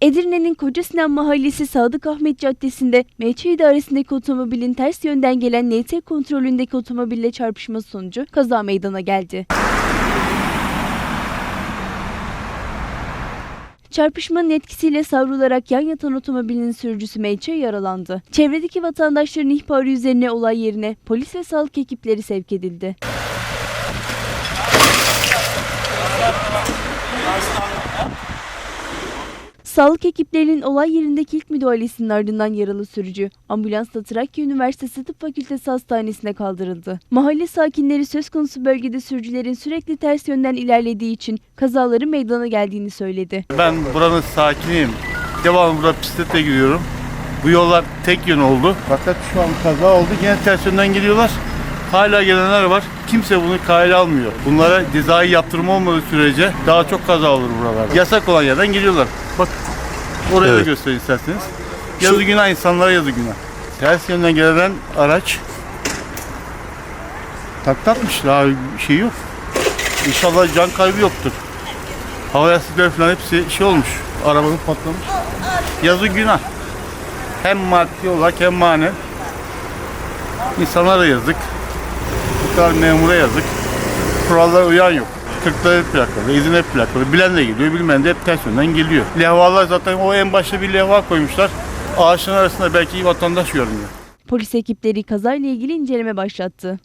Edirne'nin Kocasinan Mahallesi Sadık Ahmet Caddesi'nde MÇ idaresindeki otomobilin ters yönden gelen NT kontrolündeki otomobille çarpışması sonucu kaza meydana geldi. Çarpışmanın etkisiyle savrularak yan yatan otomobilin sürücüsü MÇ yaralandı. Çevredeki vatandaşların ihbarı üzerine olay yerine polis ve sağlık ekipleri sevk edildi. Sağlık ekiplerinin olay yerindeki ilk müdahalesinin ardından yaralı sürücü ambulansla Trakya Üniversitesi Tıp Fakültesi Hastanesi'ne kaldırıldı. Mahalle sakinleri söz konusu bölgede sürücülerin sürekli ters yönden ilerlediği için kazaların meydana geldiğini söyledi. Ben buranın sakiniyim. Devamlı burada bisikletle gidiyorum. Bu yollar tek yön oldu. Fakat şu an kaza oldu. Yine ters yönden geliyorlar. Hala gelenler var. Kimse bunu kayla almıyor. Bunlara cezai yaptırma olmadığı sürece daha çok kaza olur buralarda. Yasak olan yerden geliyorlar. Bak oraya da Evet. göstereyim isterseniz. Yazı günah insanlara yazı günah. Ters yönden gelen araç taklatmış daha şey yok. İnşallah can kaybı yoktur. Hava yastıkları falan hepsi şey olmuş. Arabanın patlamış. Yazı günah. Hem maddi olarak hem manen. İnsanlara yazık. Kadar memura yazık. Kurallara uyan yok. Kırklar hep plakalı, izin hep plakalı. Bilen de geliyor, bilmeyen de hep ters yönden geliyor. Levhalar zaten o en başta bir levha koymuşlar. Ağaçların arasında belki vatandaş görmüyor. Polis ekipleri kazayla ilgili inceleme başlattı.